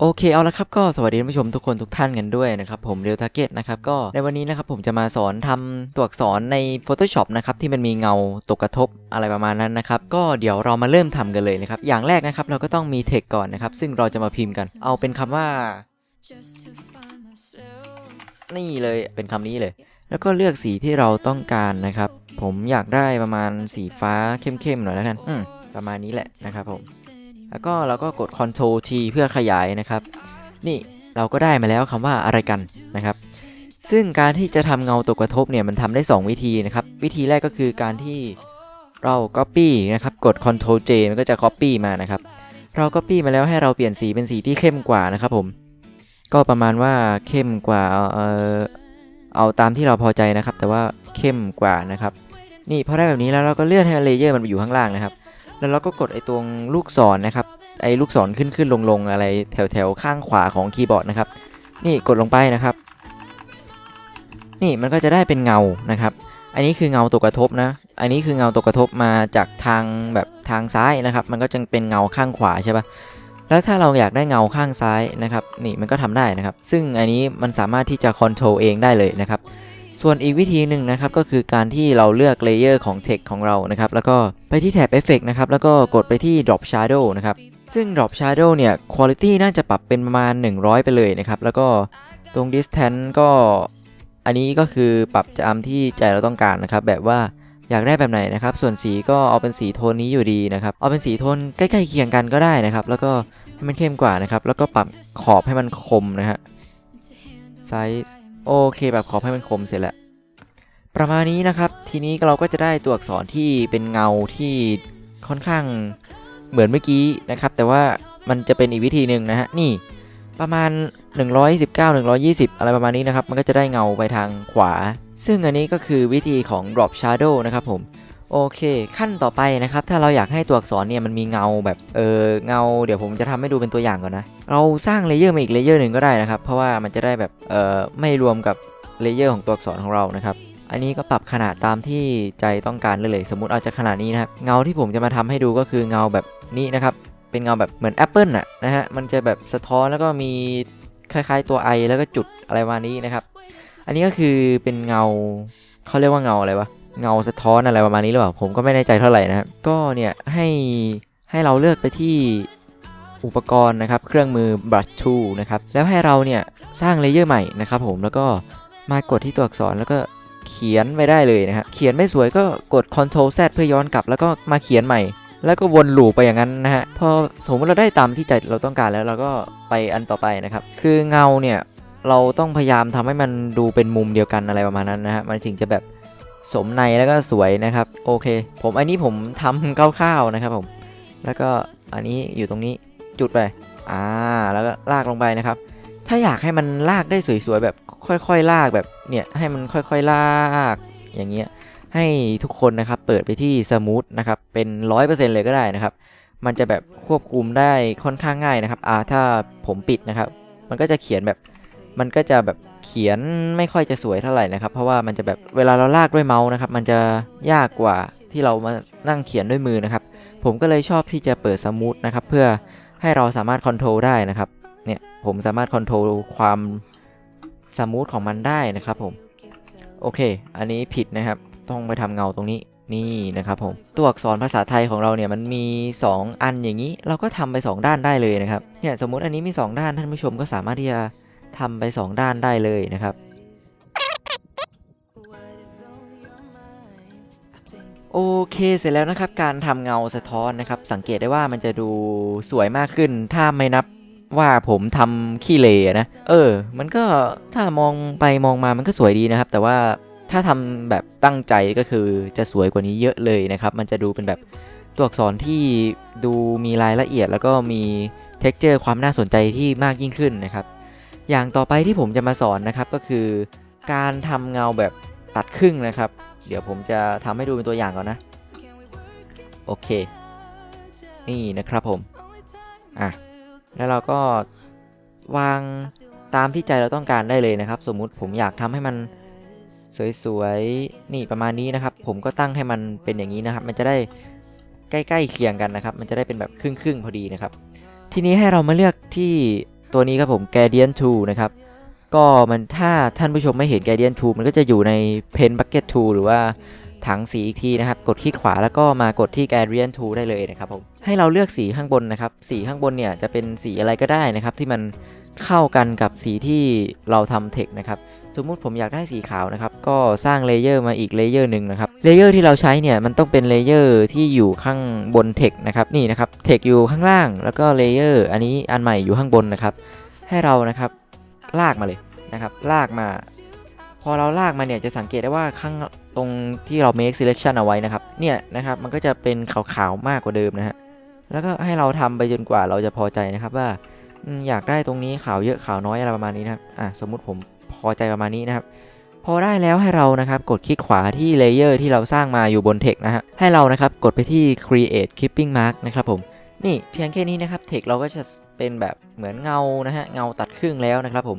โอเคเอาละครับก็สวัสดีท่านผู้ชมทุกคนทุกท่านกันด้วยนะครับผมเรียวทาร์เก็ตนะครับก็ในวันนี้นะครับผมจะมาสอนทำตัวอักษรใน Photoshop นะครับที่มันมีเงาตกกระทบอะไรประมาณนั้นนะครับก็เดี๋ยวเรามาเริ่มทำกันเลยนะครับอย่างแรกนะครับเราก็ต้องมี text ก่อนนะครับซึ่งเราจะมาพิมพ์กัน เอาเป็นคำว่า นี่เลยเป็นคำนี้เลย แล้วก็เลือกสีที่เราต้องการนะครับผมอยากได้ประมาณสีฟ้าเข้มๆหน่อยแล้วกันอืมประมาณนี้แหละนะครับผม แล้วก็เราก็กด Ctrl T เพื่อขยายนะครับ นี่เราก็ได้มาแล้วคำว่าอะไรกันนะครับ ซึ่งการที่จะทำเงาตกกระทบเนี่ยมันทำได้ 2 วิธีนะครับ วิธีแรกก็คือการที่เรา Copy นะครับกด Ctrl J มันก็จะ Copy มานะครับ เรา Copy มาแล้วให้เราเปลี่ยนสีเป็นสีที่เข้มกว่านะครับผม ก็ประมาณว่าเข้มกว่าเออเอาตามที่เราพอใจนะครับ แต่ว่าเข้มกว่านะครับ นี่พอได้แบบนี้แล้วเราก็เลื่อนให้เลเยอร์มันไปอยู่ข้างล่างนะครับ แล้วเราก็กดไอ้ตรงลูกศรนะครับ ไอ้ลูกศรขึ้นขึ้นลงลงอะไรแถวแถวข้างขวาของคีย์บอร์ดนะครับ นี่กดลงไปนะครับ นี่มันก็จะได้เป็นเงานะครับ อันนี้คือเงาตกกระทบนะ อันนี้คือเงาตกกระทบมาจากทางแบบทางซ้ายนะครับ มันก็จะเป็นเงาข้างขวาใช่ปะแล้วถ้าเราอยากได้เงาข้างซ้ายนะครับ นี่มันก็ทำได้นะครับ ซึ่งอันนี้มันสามารถที่จะคอนโทรลเองได้เลยนะครับ ส่วนอีกวิธีหนึ่งนะครับก็คือการที่เราเลือกเลเยอร์ของ Text ของเรานะครับแล้วก็ไปที่แท็บ Effect นะครับแล้วก็กดไปที่ Drop Shadow นะครับซึ่ง Drop Shadow เนี่ย Quality น่าจะปรับเป็นประมาณ 100 ไปเลยนะครับแล้วก็ตรง Distance ก็อันนี้ก็คือปรับตามที่ใจเราต้องการนะครับแบบว่าอยากได้แบบไหนนะครับ ส่วนสีก็เอาเป็นสีโทนนี้อยู่ดีนะครับ เอาเป็นสีโทนใกล้ๆเคียงกันก็ได้นะครับ แล้วก็ให้มันเข้มกว่านะครับ แล้วก็ปรับขอบให้มันคมนะฮะไซส์ โอเคแบบขอบให้มันคมเสร็จแล้วประมาณนี้นะครับ ทีนี้เราก็จะได้ตัวอักษรที่เป็นเงาที่ค่อนข้างเหมือนเมื่อกี้นะครับ แต่ว่ามันจะเป็นอีกวิธีหนึ่งนะฮะนี่ประมาณ 119 120 อะไรประมาณนี้นะครับ มันก็จะได้เงาไปทางขวา ซึ่งอันนี้ก็คือวิธีของ drop shadow นะครับผม โอเค ขั้นต่อไปนะครับ ถ้าเราอยากให้ตัวอักษรเนี่ยมันมีเงาแบบเออเงา เดี๋ยวผมจะทำให้ดูเป็นตัวอย่างก่อนนะ เราสร้างเลเยอร์มาอีกเลเยอร์หนึ่งก็ได้นะครับ เพราะว่ามันจะได้แบบเออไม่รวมกับเลเยอร์ของตัวอักษรของเรานะครับอันนี้ก็ปรับขนาดตามที่ใจต้องการเลย สมมุติเอาจากขนาดนี้นะครับเงาที่ผมจะมาทำให้ดูก็คือเงาแบบนี้นะครับ เป็นเงาแบบเหมือนแอปเปิลน่ะนะฮะมันจะแบบสะท้อนแล้วก็มีคล้ายๆตัวไอแล้วก็จุดอะไรประมาณนี้นะครับ อันนี้ก็คือเป็นเงาเขาเรียกว่าเงาอะไรวะ เงาสะท้อนอะไรประมาณนี้หรือเปล่า ผมก็ไม่แน่ใจเท่าไหร่นะครับ ก็เนี่ยให้ให้เราเลือกไปที่อุปกรณ์นะครับ เครื่องมือ brush tool นะครับ แล้วให้เราเนี่ยสร้างเลเยอร์ใหม่นะครับผม แล้วก็มากดที่ตัวอักษรแล้วก็เขียนไปได้เลยนะครับ เขียนไม่สวยก็กด Ctrl Z เพื่อย้อนกลับ แล้วก็มาเขียนใหม่ แล้วก็วนลูปไปอย่างนั้นนะฮะ พอสมมติเราได้ตามที่ใจเราต้องการแล้วเราก็ไปอันต่อไปนะครับ คือเงาเนี่ยเราต้องพยายามทำให้มันดูเป็นมุมเดียวกันอะไรประมาณนั้นนะฮะ มันถึงจะแบบ สมในแล้วก็สวยนะครับ โอเค ผมอันนี้ผมทำคร่าวๆนะครับผม แล้วก็อันนี้อยู่ตรงนี้จุดไป อ่า แล้วก็ลากลงไปนะครับ ถ้าอยากให้มันลากได้สวยๆแบบค่อยๆ ลากแบบเนี่ยให้มันค่อยๆ ลากอย่างเงี้ย ให้ทุกคนนะครับเปิดไปที่สมูทนะครับเป็น 100%เลยก็ได้นะครับ มันจะแบบควบคุมได้ค่อนข้างง่ายนะครับ อ่าถ้าผมปิดนะครับ มันก็จะเขียนแบบมันก็จะแบบ เขียนไม่ค่อยจะสวยเท่าไหร่นะครับ เพราะว่ามันจะแบบเวลาเราลากด้วยเมาส์นะครับ มันจะยากกว่าที่เรามานั่งเขียนด้วยมือนะครับ ผมก็เลยชอบที่จะเปิดสมูทนะครับ เพื่อให้เราสามารถคอนโทรลได้นะครับ เนี่ยผมสามารถคอนโทรลความสมูทของมันได้นะครับผม โอเค อันนี้ผิดนะครับ ต้องไปทำเงาตรงนี้นี่นะครับผม ตัวอักษรภาษาไทยของเราเนี่ยมันมี 2 อันอย่างนี้ เราก็ทำไป 2 ด้านได้เลยนะครับ เนี่ยสมมุติอันนี้มี 2 ด้านท่านผู้ชมก็สามารถที่จะ ทำไป 2 ด้านได้เลยนะครับ โอเคเสร็จแล้วนะครับ การทำเงาสะท้อนนะครับ สังเกตได้ว่ามันจะดูสวยมากขึ้น ถ้าไม่นับว่าผมทำขี้เละนะ เออ มันก็ถ้ามองไปมองมามันก็สวยดีนะครับ แต่ว่าถ้าทำแบบตั้งใจก็คือจะสวยกว่านี้เยอะเลยนะครับ มันจะดูเป็นแบบตัวอักษรที่ดูมีรายละเอียดแล้วก็มี t e x t อร์ความน่าสนใจที่มากยิ่งขึ้นนะครับ อย่างต่อไปที่ผมจะมาสอนนะครับก็คือ การทำเงาแบบตัดครึ่งนะครับ เดี๋ยวผมจะทำให้ดูเป็นตัวอย่างก่อนนะ โอเค นี่นะครับผม อะ แล้วเราก็วางตามที่ใจเราต้องการได้เลยนะครับ สมมุติผมอยากทำให้มันสวยๆ นี่ประมาณนี้นะครับ ผมก็ตั้งให้มันเป็นอย่างนี้นะครับ มันจะได้ใกล้ๆเคียงกันนะครับ มันจะได้เป็นแบบครึ่งๆพอดีนะครับ ทีนี้ให้เรามาเลือกที่ ตัวนี้ครับผม Guardian 2นะครับ ก็มันถ้าท่านผู้ชมไม่เห็น Guardian 2มันก็จะอยู่ใน Pen Bucket 2 หรือว่าถังสีอีกทีนะครับ กดคลิกขวาแล้วก็มากดที่ Guardian 2ได้เลยนะครับผม ให้เราเลือกสีข้างบนนะครับ สีข้างบนเนี่ยจะเป็นสีอะไรก็ได้นะครับ ที่มันเข้ากันกับสีที่เราทำเทคนะครับ สมมุติผมอยากได้สีขาวนะครับ ก็สร้างเลเยอร์มาอีกเลเยอร์หนึ่งนะครับ เลเยอร์ที่เราใช้เนี่ยมันต้องเป็นเลเยอร์ที่อยู่ข้างบนเทคนะครับ นี่นะครับ เทคอยู่ข้างล่าง แล้วก็เลเยอร์อันนี้อันใหม่อยู่ข้างบนนะครับ ให้เรานะครับลากมาเลยนะครับ ลากมา พอเราลากมาเนี่ยจะสังเกตได้ว่าข้างตรงที่เรา make selection เอาไว้นะครับ เนี่ยนะครับมันก็จะเป็นขาวๆมากกว่าเดิมนะฮะ แล้วก็ให้เราทำไปจนกว่าเราจะพอใจนะครับว่าอยากได้ตรงนี้ขาวเยอะขาวน้อยอะไรประมาณนี้นะครับ อะสมมุติผม อใจประมาณนี้นะครับ พอได้แล้วให้เรานะครับกดคลิกขวาที่เลเยอร์ที่เราสร้างมาอยู่บนเทคนะฮะให้เรานะครับกดไปที่ create clipping mark นะครับผมนี่เพียงแค่นี้นะครับเทคเราก็จะเป็นแบบเหมือนเงานะฮะเงาตัดครึ่งแล้วนะครับผม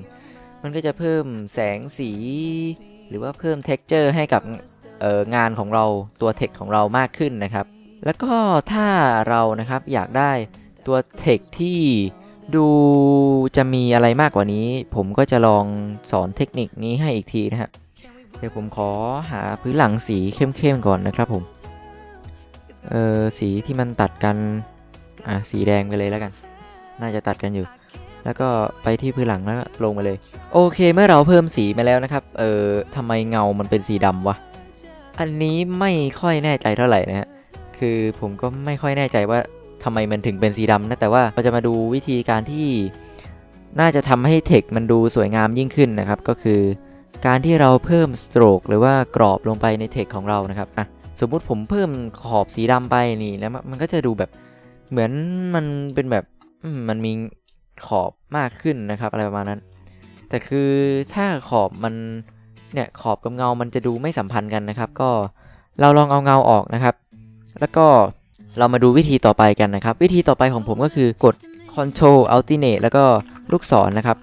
มันก็จะเพิ่มแสงสี หรือว่าเพิ่ม texture ให้กับงานของเราตัวเทคของเรามากขึ้นนะครับ แล้วก็ถ้าเรานะครับอยากได้ตัวเทคที่ ดูจะมีอะไรมากกว่านี้ ผมก็จะลองสอนเทคนิคนี้ให้อีกทีนะฮะเดี๋ยวผมขอหาพื้นหลังสีเข้มๆก่อนนะครับผม เออสีที่มันตัดกัน อะสีแดงไปเลยแล้วกัน น่าจะตัดกันอยู่ แล้วก็ไปที่พื้นหลังแล้วลงมาเลย โอเคเมื่อเราเพิ่มสีมาแล้วนะครับ เออทำไมเงามันเป็นสีดำวะ อันนี้ไม่ค่อยแน่ใจเท่าไหร่นะฮะ คือผมก็ไม่ค่อยแน่ใจว่า ทำไมมันถึงเป็นสีดำนะแต่ว่าเราจะมาดูวิธีการที่น่าจะทำให้เทคมันดูสวยงามยิ่งขึ้นนะครับ ก็คือการที่เราเพิ่มสโตรกหรือว่ากรอบลงไปในเทคของเรานะครับอะสมมุติผมเพิ่มขอบสีดำไปนี่แล้วมันก็จะดูแบบเหมือนมันเป็นแบบมันมีขอบมากขึ้นนะครับ อะไรประมาณนั้น แต่คือถ้าขอบมันเนี่ยขอบกับเงามันจะดูไม่สัมพันธ์กันนะครับ ก็เราลองเอาเงาออกนะครับ แล้วก็ เรามาดูวิธีต่อไปกันนะครับ วิธีต่อไปของผมก็คือกด Control Alternate แล้วก็ลูกศรนะครับ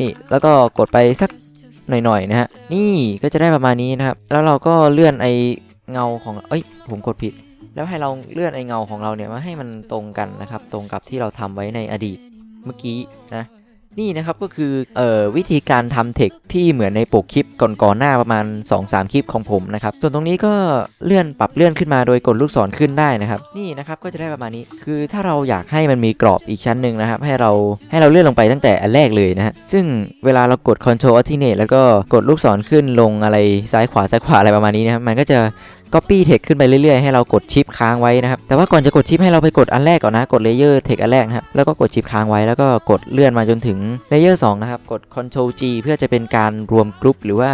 นี่แล้วก็กดไปสักหน่อยๆนะฮะนี่ก็จะได้ประมาณนี้นะครับ แล้วเราก็เลื่อนไอเงาของเอ้ยผมกดผิด แล้วให้เราเลื่อนไอเงาของเราเนี่ยมาให้มันตรงกันนะครับ ตรงกับที่เราทำไว้ในอดีตเมื่อกี้นะ นี่นะครับก็คือเอ่อวิธีการทำเทคที่เหมือนในปกคลิปก่อนๆหน้าประมาณ 2-3 คลิปของผมนะครับ ส่วนตรงนี้ก็เลื่อนปรับเลื่อนขึ้นมาโดยกดลูกศรขึ้นได้นะครับ นี่นะครับก็จะได้ประมาณนี้ คือถ้าเราอยากให้มันมีกรอบอีกชั้นหนึ่งนะครับ ให้เราให้เราเลื่อนลงไปตั้งแต่อันแรกเลยนะฮะซึ่งเวลาเรากด Ctrl Alternate แล้วก็กดลูกศรขึ้นลงอะไรซ้ายขวาซ้ายขวาอะไรประมาณนี้นะครับมันก็จะ Copy Text ขึ้นไปเรื่อยๆให้เรากดชิปค้างไว้นะครับแต่ว่าก่อนจะกดชิปให้เราไปกดอันแรกก่อนนะกด Layer Text อันแรกนะครับแล้วก็กดชิปค้างไว้แล้วก็กดเลื่อนมาจนถึง Layer 2นะครับกด Ctrl G เพื่อจะเป็นการรวมกลุ่มหรือว่า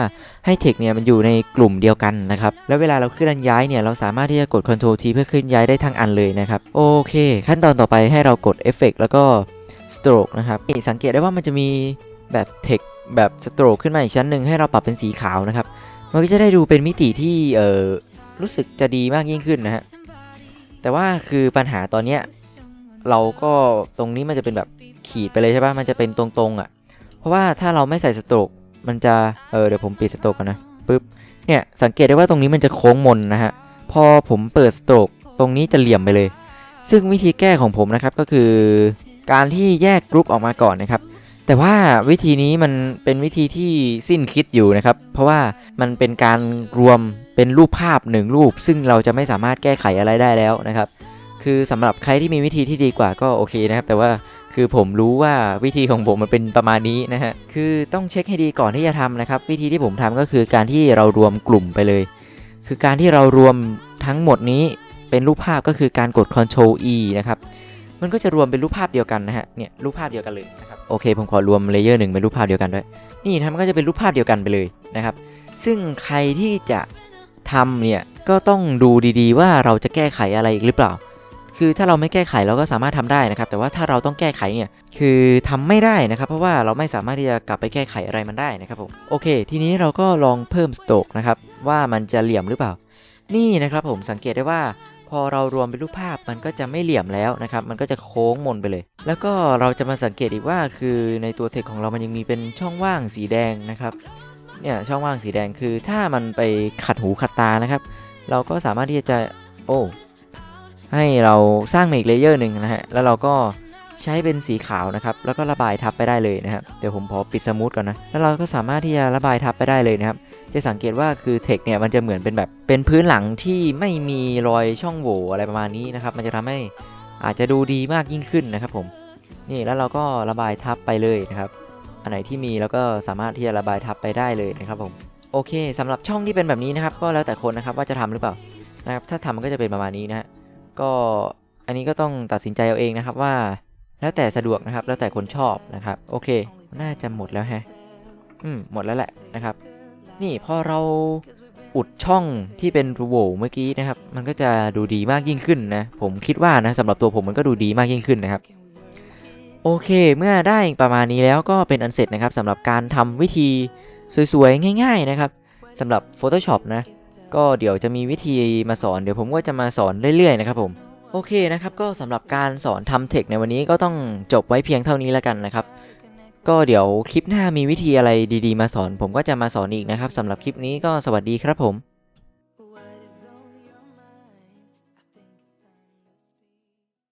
ให้ Text เนี่ยมันอยู่ในกลุ่มเดียวกันนะครับแล้วเวลาเราเคลื่อนย้ายเนี่ยเราสามารถที่จะกด Ctrl T เพื่อเคลื่อนย้ายได้ทั้งอันเลยนะครับโอเค ขั้นตอนต่อไปให้เรากด Effect แล้วก็ Stroke นะครับสังเกตได้ว่ามันจะมีแบบ Text แบบ Stroke ขึ้นมาอีกชั้นหนึ่งให้เราปรับเป็นสีขาวนะครับมันก็จะได้ดูเป็นมิติที่เอ่อ รู้สึกจะดีมากยิ่งขึ้นนะฮะ แต่ว่าคือปัญหาตอนเนี้ยเราก็ตรงนี้มันจะเป็นแบบขีดไปเลยใช่ปะมันจะเป็นตรงๆอะ่ะ เพราะว่าถ้าเราไม่ใส่สโตรกมันจะ เออเดี๋ยวผมปิดสโตรกกันนะปึ๊บ เนี่ยสังเกตได้ว่าตรงนี้มันจะโค้งมนนะฮะ พอผมเปิดสโตรกตรงนี้จะเหลี่ยมไปเลย ซึ่งวิธีแก้ของผมนะครับก็คือ การที่แยกกรุ๊ปออกมาก่อนนะครับ แต่ว่าวิธีนี้มันเป็นวิธีที่สิ้นคิดอยู่นะครับ เพราะว่ามันเป็นการรวมเป็นรูปภาพหนึ่งรูป ซึ่งเราจะไม่สามารถแก้ไขอะไรได้แล้วนะครับ คือสำหรับใครที่มีวิธีที่ดีกว่าก็โอเคนะครับ แต่ว่าคือผมรู้ว่าวิธีของผมมันเป็นประมาณนี้นะฮะคือต้องเช็คให้ดีก่อนที่จะทำนะครับ วิธีที่ผมทำก็คือการที่เรารวมกลุ่มไปเลย คือการที่เรารวมทั้งหมดนี้เป็นรูปภาพก็คือการกด Ctrl E นะครับ มันก็จะรวมเป็นรูปภาพเดียวกันนะฮะ เนี่ยรูปภาพเดียวกันเลยนะครับ โอเค ผมขอรวมเลเยอร์หนึ่งเป็นรูปภาพเดียวกันด้วย นี่นะมันก็จะเป็นรูปภาพเดียวกันไปเลยนะครับ ซึ่งใครที่จะทำเนี่ย ก็ต้องดูดีๆ ว่าเราจะแก้ไขอะไรอีกหรือเปล่า คือถ้าเราไม่แก้ไขเราก็สามารถทำได้นะครับ แต่ว่าถ้าเราต้องแก้ไขเนี่ย คือทำไม่ได้นะครับ เพราะว่าเราไม่สามารถที่จะกลับไปแก้ไขอะไรมันได้นะครับผม โอเค ทีนี้เราก็ลองเพิ่มสโตกนะครับ ว่ามันจะเหลี่ยมหรือเปล่า นี่นะครับผมสังเกตได้ว่า พอเรารวมเป็นรูปภาพมันก็จะไม่เหลี่ยมแล้วนะครับ มันก็จะโค้งมนไปเลย แล้วก็เราจะมาสังเกตอีกว่าคือในตัวเทคของเรามันยังมีเป็นช่องว่างสีแดงนะครับเนี่ยช่องว่างสีแดงคือถ้ามันไปขัดหูขัดตานะครับ เราก็สามารถที่จะโอ้ให้เราสร้างมาอีกเลเยอร์หนึ่งนะฮะแล้วเราก็ใช้เป็นสีขาวนะครับ แล้วก็ระบายทับไปได้เลยนะครับเดี๋ยวผมขอปิดสมูทก่อนนะแล้วเราก็สามารถที่จะระบายทับไปได้เลยนะครับ จะสังเกตว่าคือเทคเนี่ยมันจะเหมือนเป็นแบบเป็นพื้นหลังที่ไม่มีรอยช่องโหว่อะไรประมาณนี้นะครับมันจะทำให้อาจจะดูดีมากยิ่งขึ้นนะครับผมนี่แล้วเราก็ระบายทับไปเลยนะครับ อันไหนที่มีแล้วก็สามารถที่จะระบายทับไปได้เลยนะครับผมโอเคสำหรับช่องที่เป็นแบบนี้นะครับ ก็แล้วแต่คนนะครับว่าจะทำหรือเปล่านะครับถ้าทำมันก็จะเป็นประมาณนี้นะฮะก็อันนี้ก็ต้องตัดสินใจเอาเองนะครับว่า แล้วแต่สะดวกนะครับแล้วแต่คนชอบนะครับ โอเค น่าจะหมดแล้วแฮะอืมหมดแล้วแหละนะครับ นี่พอเราอุดช่องที่เป็นรูโหว่เมื่อกี้นะครับ มันก็จะดูดีมากยิ่งขึ้นนะ ผมคิดว่านะสำหรับตัวผมมันก็ดูดีมากยิ่งขึ้นนะครับ โอเค เมื่อได้ประมาณนี้แล้วก็เป็นอันเสร็จนะครับสำหรับการทำวิธีสวยๆ ง่าย ๆ นะครับสำหรับ Photoshop นะ ก็เดี๋ยวจะมีวิธีมาสอน เดี๋ยวผมก็จะมาสอนเรื่อยๆ นะครับผม โอเคนะครับ ก็สำหรับการสอนทำเทคในวันนี้ก็ต้องจบไว้เพียงเท่านี้แล้วกันนะครับ ก็เดี๋ยวคลิปหน้ามีวิธีอะไรดีๆ มาสอน ผมก็จะมาสอนอีกนะครับสำหรับคลิปนี้ก็สวัสดีครับผม